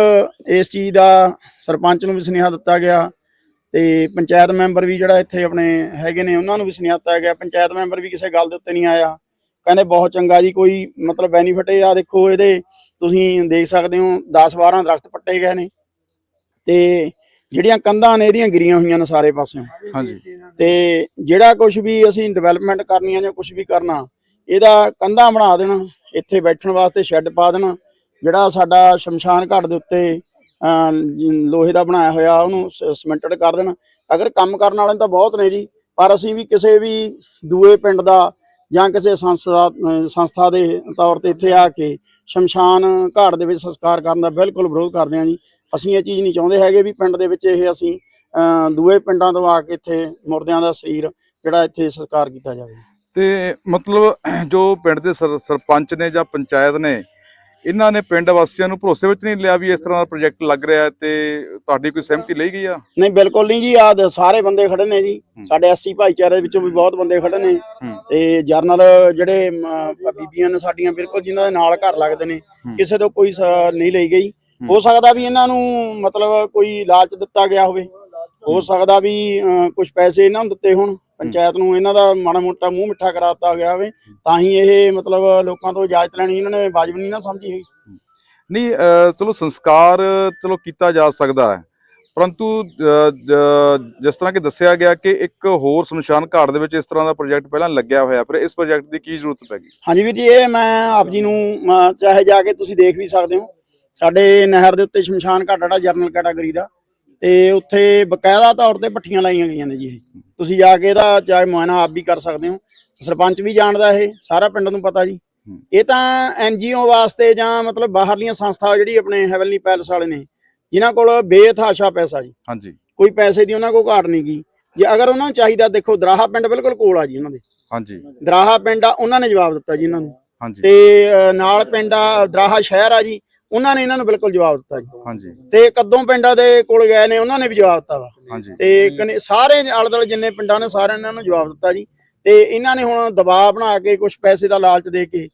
ਇਸ ਚੀਜ਼ ਦਾ ਸਰਪੰਚ ਨੂੰ ਵੀ ਸੁਨੇਹਾ ਦਿੱਤਾ ਗਿਆ ਤੇ ਪੰਚਾਇਤ ਮੈਂਬਰ ਵੀ ਜਿਹੜਾ ਇੱਥੇ ਆਪਣੇ ਹੈਗੇ ਨੇ ਉਹਨਾਂ ਨੂੰ ਵੀ ਸੁਨੇਹਾ ਦਿੱਤਾ ਗਿਆ। ਪੰਚਾਇਤ ਮੈਂਬਰ ਵੀ ਕਿਸੇ ਗੱਲ ਦੇ ਉੱਤੇ ਨਹੀਂ ਆਇਆ। ਕਹਿੰਦੇ ਬਹੁਤ ਚੰਗਾ ਜੀ ਕੋਈ ਮਤਲਬ ਬੈਨੀਫਿਟ ਆ ਦੇਖੋ ਇਹਦੇ ਤੁਸੀਂ ਦੇਖ ਸਕਦੇ ਹੋ 10 12 ਦਰਖਤ ਪੱਟੇ ਗਏ ਨੇ। ਤੇ ਜਿਹੜੀਆਂ ਕੰਧਾਂ ਨੇ ਇਹਦੀਆਂ ਗਿਰੀਆਂ ਹੋਈਆਂ ਨੇ ਸਾਰੇ ਪਾਸਿਓਂ। ਹਾਂਜੀ। ਤੇ ਜਿਹੜਾ ਕੁਝ ਵੀ ਅਸੀਂ ਡਿਵੈਲਪਮੈਂਟ ਕਰਨੀ ਆ ਜਾਂ ਕੁਝ ਵੀ ਕਰਨਾ ਇਹਦਾ ਕੰਧਾਂ ਬਣਾ ਦੇਣਾ, ਇੱਥੇ ਬੈਠਣ ਵਾਸਤੇ ਸ਼ੈੱਡ ਪਾ ਦੇਣਾ, ਜਿਹੜਾ ਸਾਡਾ ਸ਼ਮਸ਼ਾਨ ਘਾਟ ਦੇ ਉੱਤੇ ਲੋਹੇ ਦਾ ਬਣਾਇਆ ਹੋਇਆ, ਉਹਨੂੰ ਸਿਮੈਂਟਡ ਕਰ ਦੇਣਾ। ਅਗਰ ਕੰਮ ਕਰਨ ਵਾਲੇ ਤਾਂ ਬਹੁਤ ਨੇ ਜੀ, ਪਰ ਅਸੀਂ ਵੀ ਕਿਸੇ ਵੀ ਦੂਏ ਪਿੰਡ ਦਾ ਜਾਂ ਕਿਸੇ ਸੰਸਥਾ ਸੰਸਥਾ ਦੇ ਤੌਰ ਤੇ ਇੱਥੇ ਆ ਕੇ ਸ਼ਮਸ਼ਾਨ ਘਾਟ ਦੇ ਵਿੱਚ ਸੰਸਕਾਰ ਕਰਨ ਦਾ ਬਿਲਕੁਲ ਵਿਰੋਧ ਕਰਦੇ ਹਾਂ ਜੀ। ਅਸੀਂ ਇਹ ਚੀਜ਼ ਨਹੀਂ ਚਾਹੁੰਦੇ ਹੈਗੇ ਵੀ ਪਿੰਡ ਦੇ ਵਿੱਚ ਇਹ ਅਸੀਂ ਦੂਏ ਪਿੰਡਾਂ ਤੋਂ ਆ ਕੇ ਇੱਥੇ ਮੁਰਦਿਆਂ ਦਾ ਸਰੀਰ ਜਿਹੜਾ ਇੱਥੇ ਸੰਸਕਾਰ ਕੀਤਾ ਜਾਵੇ। ਤੇ ਮਤਲਬ ਜੋ ਪਿੰਡ ਦੇ ਸਰ- ਸਰਪੰਚ ਨੇ ਜਾਂ ਪੰਚਾਇਤ ਨੇ ਇਹਨਾਂ ਨੇ ਪਿੰਡ ਵਾਸੀਆਂ ਨੂੰ ਭਰੋਸੇ ਵਿੱਚ ਨਹੀਂ ਲਿਆ ਵੀ ਇਸ ਤਰ੍ਹਾਂ ਦਾ ਪ੍ਰੋਜੈਕਟ ਲੱਗ ਰਿਹਾ ਤੇ ਤੁਹਾਡੀ ਕੋਈ ਸਹਿਮਤੀ ਲਈ ਗਈ ਆ? ਨਹੀਂ ਬਿਲਕੁਲ ਨਹੀਂ ਜੀ ਆ ਸਾਰੇ ਬੰਦੇ ਖੜੇ ਨੇ ਜੀ। ਸਾਡੇ ਐਸਸੀ ਭਾਈਚਾਰੇ ਵਿੱਚੋਂ ਵੀ ਬਹੁਤ ਬੰਦੇ ਖੜੇ ਨੇ। ਤੇ ਜਰਨਲ ਜਿਹੜੇ ਬੀਬੀਆਂ ਨੇ ਸਾਡੀਆਂ ਬਿਲਕੁਲ ਜਿਨ੍ਹਾਂ ਦੇ ਨਾਲ ਘਰ ਲੱਗਦੇ ਨੇ ਕਿਸੇ ਤੋਂ ਕੋਈ ਨਹੀਂ ਲਈ ਗਈ। ਹੋ। ਸਕਦਾ ਵੀ ਇਹਨਾਂ ਨੂੰ ਮਤਲਬ ਕੋਈ ਲਾਲਚ ਦਿੱਤਾ ਗਿਆ ਹੋਵੇ। ਹੋ। ਸਕਦਾ ਵੀ ਕੁਝ ਪੈਸੇ ਇਹਨਾਂ ਨੂੰ ਦਿੱਤੇ ਹੋਣ। ਪੰਚਾਇਤ ਨੂੰ ਇਹਨਾਂ ਦਾ ਮਾੜਾ ਮੋਟਾ ਮੂੰਹ ਮਿੱਠਾ ਕਰਾਤਾ ਗਿਆ ਹੋਵੇ ਤਾਂ ਹੀ ਇਹ ਮਤਲਬ ਲੋਕਾਂ ਤੋਂ ਇਜਾਜ਼ਤ ਲੈਣੀ ਇਹਨਾਂ ਨੇ ਵਾਜਬ ਨਹੀਂ ਨਾ ਸਮਝੀ ਹੈਗੀ। ਨਹੀਂ ਚਲੋ ਸੰਸਕਾਰ ਚਲੋ ਕੀਤਾ ਜਾ ਸਕਦਾ ਹੈ ਪਰੰਤੂ ਜਿਸ ਤਰ੍ਹਾਂ ਕਿ ਦੱਸਿਆ ਗਿਆ ਕਿ ਇੱਕ ਹੋਰ ਸ਼ਮਸ਼ਾਨ ਘਾਟ ਦੇ ਵਿੱਚ ਇਸ ਤਰ੍ਹਾਂ ਦਾ ਪ੍ਰੋਜੈਕਟ ਪਹਿਲਾਂ ਲੱਗਿਆ ਹੋਇਆ ਪਰ ਇਸ ਪ੍ਰੋਜੈਕਟ ਦੀ ਕੀ ਜ਼ਰੂਰਤ ਪੈ ਗਈ? ਹਾਂਜੀ ਵੀਰ ਜੀ ਇਹ ਮੈਂ ਆਪ ਜੀ ਨੂੰ ਚਾਹੇ ਜਾ ਕੇ ਤੁਸੀਂ ਦੇਖ ਵੀ ਸਕਦੇ ਹੋ ਸਾਡੇ ਨਹਿਰ ਦੇ ਉੱਤੇ ਸ਼ਮਸ਼ਾਨ ਘਾਟ ਜਿਹੜਾ ਜਰਨਲ ਕੈਟਾਗਰੀ ਦਾ ਤੇ ਉੱਥੇ ਬਕਾਇਦਾ ਤੌਰ ਤੇ ਪੱਠੀਆਂ ਲਾਈਆਂ ਗਈਆਂ ਨੇ ਜੀ ਇਹ। ਤੁਸੀਂ ਜਾ ਕੇ ਇਹਦਾ ਚਾਹੇ ਮੁਆਇਨਾ ਆਪ ਵੀ ਕਰ ਸਕਦੇ ਹੋ। ਸਰਪੰਚ ਵੀ ਜਾਣਦਾ ਇਹ ਸਾਰਾ ਪਿੰਡ ਨੂੰ ਪਤਾ ਜੀ। ਇਹ ਤਾਂ ਐਨਜੀਓ ਵਾਸਤੇ ਜਾਂ ਮਤਲਬ ਬਾਹਰਲੀਆਂ ਸੰਸਥਾ ਜਿਹੜੀ ਆਪਣੇ ਹੈਵਨਲੀ ਪੈਲਸ ਵਾਲੇ ਨੇ ਜਿਨ੍ਹਾਂ ਕੋਲ ਬੇਥਾਸ਼ਾ ਪੈਸਾ ਜੀ। ਹਾਂਜੀ। ਕੋਈ ਪੈਸੇ ਦੀ ਉਹਨਾਂ ਕੋਲ ਘਾਟ ਨਹੀਂ ਗਈ ਜੇ ਅਗਰ ਉਹਨਾਂ ਨੂੰ ਚਾਹੀਦਾ ਦੇਖੋ ਦਰਾਹਾ ਪਿੰਡ ਬਿਲਕੁਲ ਕੋਲ ਆ ਜੀ ਉਹਨਾਂ ਦੇ। ਹਾਂਜੀ। ਦਰਾਹਾ ਪਿੰਡ ਆ ਉਹਨਾਂ ਨੇ ਜਵਾਬ ਦਿੱਤਾ ਜੀ ਇਹਨਾਂ ਨੂੰ। ਹਾਂਜੀ। ਤੇ ਨਾਲ ਪਿੰਡ ਆ ਦਰਾਹਾ ਸ਼ਹਿਰ ਆ ਜੀ। ਉਹਨਾਂ ਨੇ ਇਹਨਾਂ ਨੂੰ ਬਿਲਕੁਲ ਜਵਾਬ ਦਿੱਤਾ ਜੀ। ਹਾਂਜੀ। ਤੇ ਕਦੋਂ ਪਿੰਡਾਂ ਦੇ ਕੋਲ ਗਏ ਨੇ ਉਹਨਾਂ ਨੇ ਵੀ ਜਵਾਬ ਦਿੱਤਾ ਵਾ। ਹਾਂਜੀ। ਤੇ ਸਾਰੇ ਆਲੇ ਦੁਆਲੇ ਜਿੰਨੇ ਪਿੰਡਾਂ ਨੇ ਸਾਰਿਆਂ ਨੇ ਇਹਨਾਂ ਨੂੰ ਜਵਾਬ ਦਿੱਤਾ ਜੀ। ਤੇ ਇਹਨਾਂ ਨੇ ਹੁਣ ਦਬਾਅ ਬਣਾ ਕੇ ਕੁਝ ਪੈਸੇ ਦਾ ਲਾਲਚ ਦੇ ਕੇ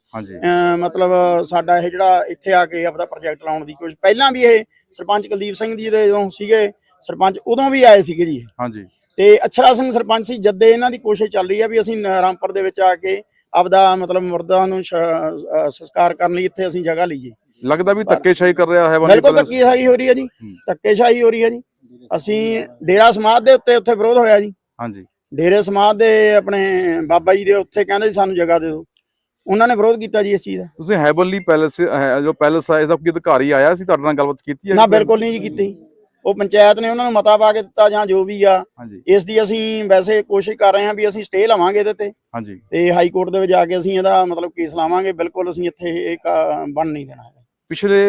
ਮਤਲਬ ਸਾਡਾ ਇਹ ਜਿਹੜਾ ਇੱਥੇ ਆ ਕੇ ਆਪਦਾ ਪ੍ਰੋਜੈਕਟ ਲਾਉਣ ਦੀ ਕੋਸ਼ਿਸ਼ ਪਹਿਲਾਂ ਵੀ ਇਹ ਸਰਪੰਚ ਕੁਲਦੀਪ ਸਿੰਘ ਜੀ ਦੇ ਜਦੋਂ ਸੀਗੇ ਸਰਪੰਚ ਉਦੋਂ ਵੀ ਆਏ ਸੀਗੇ ਜੀ। ਹਾਂਜੀ। ਤੇ ਅਛਰਾ ਸਿੰਘ ਸਰਪੰਚ ਸੀ ਜਦ ਦੇ ਇਹਨਾਂ ਦੀ ਕੋਸ਼ਿਸ਼ ਚੱਲ ਰਹੀ ਆ ਵੀ ਅਸੀਂ ਰਾਮਪੁਰ ਦੇ ਵਿੱਚ ਆ ਕੇ ਆਪਦਾ ਮਤਲਬ ਮੁਰਦਾ ਨੂੰ ਸੰਸਕਾਰ ਕਰਨ ਲਈ ਇੱਥੇ ਅਸੀਂ ਜਗ੍ਹਾ ਲਈਏ। ਲੱਗਦਾ ਵੀ ਧੱਕੇਸ਼ਾਹੀ ਕਰ ਰਿਹਾ ਹੈ ਬਿਲਕੁਲ ਧੱਕੇਸ਼ਾਹੀ ਹੋ ਰਹੀ ਹੈ ਜੀ ਧੱਕੇਸ਼ਾਹੀ ਹੋ ਰਹੀ ਹੈ ਜੀ। ਅਸੀਂ ਡੇਰਾ ਸਮਾਧ ਦੇ ਉੱਤੇ ਉੱਥੇ ਵਿਰੋਧ ਹੋਇਆ ਜੀ। ਹਾਂਜੀ। ਡੇਰੇ ਸਮਾਧ ਦੇ ਆਪਣੇ ਬਾਬਾ ਜੀ ਦੇ ਉੱਥੇ ਕਹਿੰਦੇ ਸੀ ਸਾਨੂੰ ਜਗ੍ਹਾ ਦੇ ਦਿਓ। ਉਹਨਾਂ ਨੇ ਵਿਰੋਧ ਕੀਤਾ ਜੀ ਇਸ ਚੀਜ਼ ਦਾ। ਤੁਸੀਂ ਹੈਵਨਲੀ ਪੈਲੇਸ ਹੈ ਜੋ ਪੈਲੇਸ ਹੈ ਇਹਦਾ ਕੋਈ ਅਧਿਕਾਰੀ ਆਇਆ ਸੀ ਤੁਹਾਡੇ ਨਾਲ ਗੱਲਬਾਤ ਕੀਤੀ ਹੈ ਨਾ ਬਿਲਕੁਲ ਨਹੀਂ ਜੀ ਕੀਤੀ। ਉਹ ਪੰਚਾਇਤ ਨੇ ਉਹਨਾਂ ਨੂੰ ਮਤਾ ਪਾ ਕੇ ਦਿੱਤਾ ਜਾਂ ਜੋ ਵੀ ਆ। ਇਸ ਦੀ ਅਸੀਂ ਵੈਸੇ ਕੋਸ਼ਿਸ਼ ਕਰ ਰਹੇ ਹਾਂ ਵੀ ਅਸੀਂ ਸਟੇ ਲਵਾਂਗੇ ਇਹਦੇ ਤੇ। ਹਾਂਜੀ। ਤੇ ਹਾਈ ਕੋਰਟ ਦੇ ਵਿੱਚ ਜਾ ਕੇ ਅਸੀਂ ਇਹਦਾ ਮਤਲਬ ਕੇਸ ਲਾਵਾਂਗੇ। ਬਿਲਕੁਲ ਅਸੀਂ ਇੱਥੇ ਇਹ ਬਣ ਨਹੀਂ ਦੇਣਾ ਹੈਗਾ। ਪਿਛਲੇ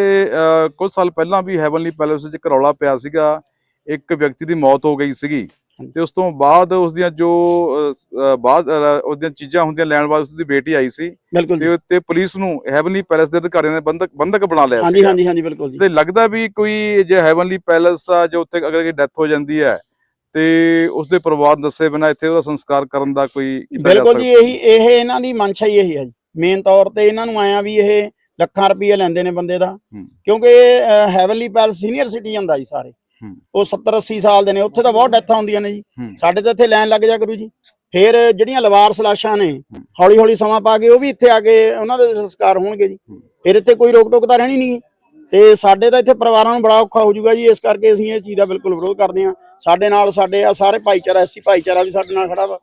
ਕੁਝ ਸਾਲ ਪਹਿਲਾਂ ਵੀ ਹੈਵਨਲੀ ਪੈਲੇਸ ਵਿੱਚ ਇੱਕ ਰੌਲਾ ਪਿਆ ਸੀਗਾ ਇੱਕ ਵਿਅਕਤੀ ਦੀ ਮੌਤ ਹੋ ਗਈ ਸੀਗੀ। ਤੇ ਉਸ ਤੋਂ ਬਾਅਦ ਉਸ ਦੀਆਂ ਜੋ ਬਾਅਦ ਉਸ ਦੀਆਂ ਚੀਜ਼ਾਂ ਹੁੰਦੀਆਂ ਲੈਣ ਵਾਸਤੇ ਉਸ ਦੀ ਬੇਟੀ ਆਈ ਸੀ। ਤੇ ਤੇ ਪੁਲਿਸ ਨੂੰ ਹੈਵਨਲੀ ਪੈਲੇਸ ਦੇ ਅਧਿਕਾਰੀਆਂ ਨੇ ਬੰਦਕ ਬੰਦਕ ਬਣਾ ਲਿਆ ਹਾਂਜੀ। ਹਾਂਜੀ ਹਾਂਜੀ ਬਿਲਕੁਲ ਜੀ। ਤੇ ਲੱਗਦਾ ਵੀ ਕੋਈ ਜੇ ਹੈਵਨਲੀ ਪੈਲੇਸ ਆ ਜੋ ਉੱਤੇ ਅਗਰ ਡੈਥ ਹੋ ਜਾਂਦੀ ਹੈ ਤੇ ਉਸ ਦੇ ਪਰਿਵਾਰ ਦੱਸੇ ਬਿਨਾਂ ਇੱਥੇ ਉਹਦਾ ਸੰਸਕਾਰ ਕਰਨ ਦਾ ਕੋਈ ਬਿਲਕੁਲ ਜੀ? ਇਹੀ ਇਹ ਇਹਨਾਂ ਦੀ ਮਨਸ਼ਾ ਹੀ ਇਹੀ ਹੈ ਜੀ। ਮੇਨ ਤੌਰ ਤੇ ਇਹਨਾਂ ਨੂੰ ਆਇਆ ਵੀ ਇਹ ਲੱਖਾਂ ਰੁਪਏ ਲੈਂਦੇ ਨੇ ਬੰਦੇ ਦਾ। ਕਿਉਂਕਿ ਹੈਵਨਲੀ ਪੈਲਸ ਸੀਨੀਅਰ ਸਿਟੀਜ਼ਨ ਦਾ ਜੀ ਸਾਰੇ। ਉਹ 70 80 ਸਾਲ ਦੇ ਨੇ ਉੱਥੇ ਤਾਂ ਬਹੁਤ ਡੈਥਾਂ ਹੁੰਦੀਆਂ ਨੇ ਜੀ। ਸਾਡੇ ਤਾਂ ਇੱਥੇ ਲਾਈਨ ਲੱਗ ਜਾ ਕਰੂ ਜੀ। ਫਿਰ ਜਿਹੜੀਆਂ ਲਵਾਰਸ ਲਾਸ਼ਾਂ ਨੇ ਹੌਲੀ ਹੌਲੀ ਸਮਾਂ ਪਾ ਕੇ ਉਹ ਵੀ ਇੱਥੇ ਆ ਕੇ ਉਹਨਾਂ ਦੇ ਸੰਸਕਾਰ ਹੋਣਗੇ ਜੀ। ਫਿਰ ਇੱਥੇ ਕੋਈ ਰੋਕ ਟੋਕ ਤਾਂ ਰਹਿਣੀ ਨਹੀਂ ਤੇ ਸਾਡੇ ਤਾਂ ਇੱਥੇ ਪਰਿਵਾਰਾਂ ਨੂੰ ਬੜਾ ਔਖਾ ਹੋ ਜਾਊਗਾ ਜੀ ਇਸ ਕਰਕੇ ਅਸੀਂ ਇਹ ਚੀਜ਼ ਦਾ ਬਿਲਕੁਲ ਵਿਰੋਧ ਕਰਦੇ ਹਾਂ। ਸਾਡੇ ਨਾਲ ਸਾਡੇ ਆ ਸਾਰੇ ਭਾਈਚਾਰਾ ਐਸੀ ਭਾਈਚਾਰਾ ਵੀ ਸਾਡੇ ਨਾਲ ਖੜਾ ਵਾ।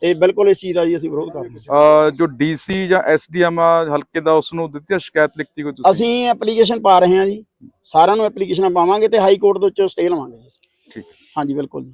ਤੇ ਬਿਲਕੁਲ ਇਸ ਚੀਜ਼ ਦਾ ਜੀ ਅਸੀਂ ਵਿਰੋਧ ਕਰਦੇ ਹਾਂ। ਜੋ ਡੀਸੀ ਜਾਂ ਐਸਡੀਐਮ ਹਲਕੇ ਦਾ ਉਸ ਨੂੰ ਦਿੱਤੀ ਸ਼ਿਕਾਇਤ ਲਿਖਤੀ ਕੋਈ ਤੁਸੀਂ? ਅਸੀਂ ਐਪਲੀਕੇਸ਼ਨ ਪਾ ਰਹੇ ਹਾਂ ਜੀ। ਸਾਰਿਆਂ ਨੂੰ ਐਪਲੀਕੇਸ਼ਨਾਂ ਪਾਵਾਂਗੇ ਤੇ ਹਾਈ ਕੋਰਟ ਦੇ ਉੱਤੇ ਸਟੇ ਲਵਾਂਗੇ ਜੀ। ਠੀਕ। ਹਾਂਜੀ ਬਿਲਕੁਲ ਜੀ।